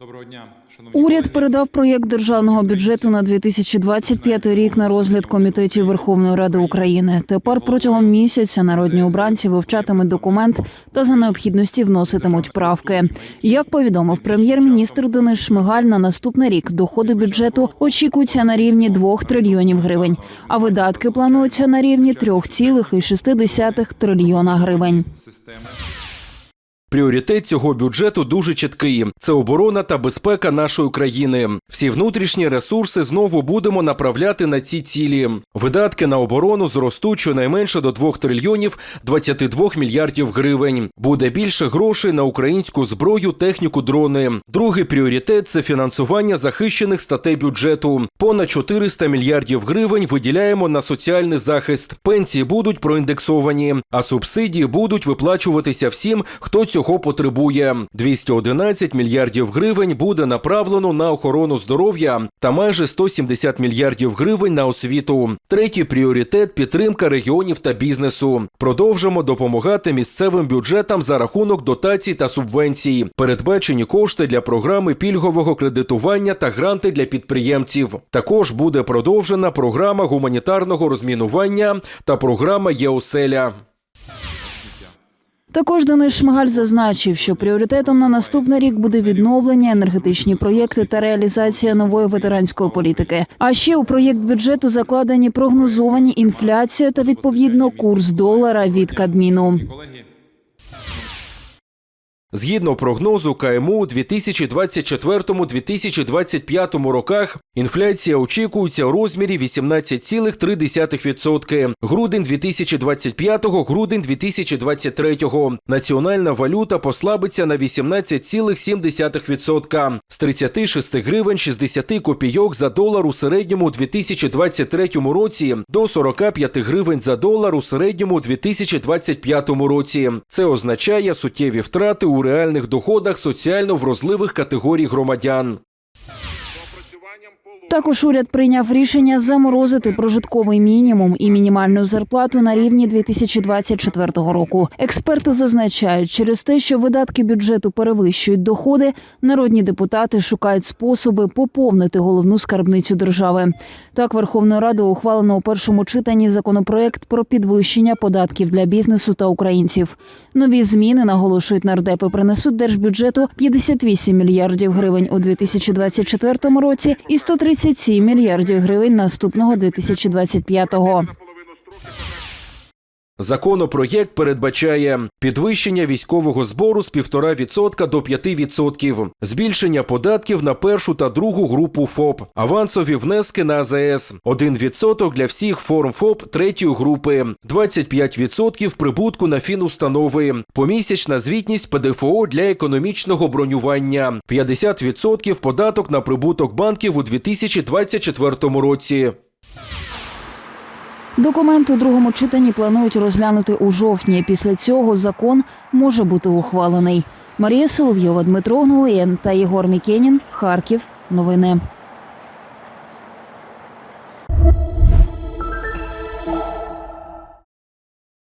Доброго дня, шановні Уряд передав проєкт державного бюджету на 2025 рік на розгляд комітетів Верховної Ради України. Тепер протягом місяця народні обранці вивчатимуть документ та за необхідності вноситимуть правки. Як повідомив прем'єр-міністр Денис Шмигаль, на наступний рік доходи бюджету очікуються на рівні 2 трильйонів гривень, а видатки плануються на рівні 3,6 трильйона гривень. Пріоритет цього бюджету дуже чіткий: це оборона та безпека нашої країни. Всі внутрішні ресурси знову будемо направляти на ці цілі. Видатки на оборону зростуть щонайменше до 2 трильйонів 22 мільярдів гривень. Буде більше грошей на українську зброю, техніку, дрони. Другий пріоритет це фінансування захищених статей бюджету. Понад 400 мільярдів гривень виділяємо на соціальний захист. Пенсії будуть проіндексовані, а субсидії будуть виплачуватися всім, хто цього потребує. 211 мільярдів гривень буде направлено на охорону здоров'я та майже 170 мільярдів гривень на освіту. Третій пріоритет підтримка регіонів та бізнесу. Продовжимо допомагати місцевим бюджетам за рахунок дотацій та субвенцій. Передбачені кошти для програми пільгового кредитування та гранти для підприємців. Також буде продовжена програма гуманітарного розмінування та програма ЄОСЕЛЯ. Також Денис Шмигаль зазначив, що пріоритетом на наступний рік буде відновлення, енергетичні проєкти та реалізація нової ветеранської політики. А ще у проєкт бюджету закладені прогнозовані інфляція та відповідно курс долара від Кабміну. Згідно прогнозу КМУ, у 2024-2025 роках інфляція очікується у розмірі 18,3%. Грудень 2025 грудень 2023 Національна валюта послабиться на 18,7%. З 36 гривень 60 копійок за долар у середньому у 2023 році до 45 гривень за долар у середньому у 2025 році. Це означає суттєві втрати у реальних доходах соціально вразливих категорій громадян. Також уряд прийняв рішення заморозити прожитковий мінімум і мінімальну зарплату на рівні 2024 року. Експерти зазначають, через те, що видатки бюджету перевищують доходи, народні депутати шукають способи поповнити головну скарбницю держави. Так, Верховною Радою ухвалено у першому читанні законопроект про підвищення податків для бізнесу та українців. Нові зміни наголошують нардепи принесуть держбюджету 58 мільярдів гривень у 2024 році і 137 мільярдів гривень наступного 2025-го. Законопроєкт передбачає підвищення військового збору з 1,5% до 5%, збільшення податків на першу та другу групу ФОП, авансові внески на АЗС, 1% для всіх форм ФОП третьої групи, 25% прибутку на фінустанови, помісячна звітність ПДФО для економічного бронювання, 50% податок на прибуток банків у 2024 році. Документ у другому читанні планують розглянути у жовтні. Після цього закон може бути ухвалений. Марія Соловйова, Дмитро Гнуєн та Єгор Мікенін. Харків. Новини.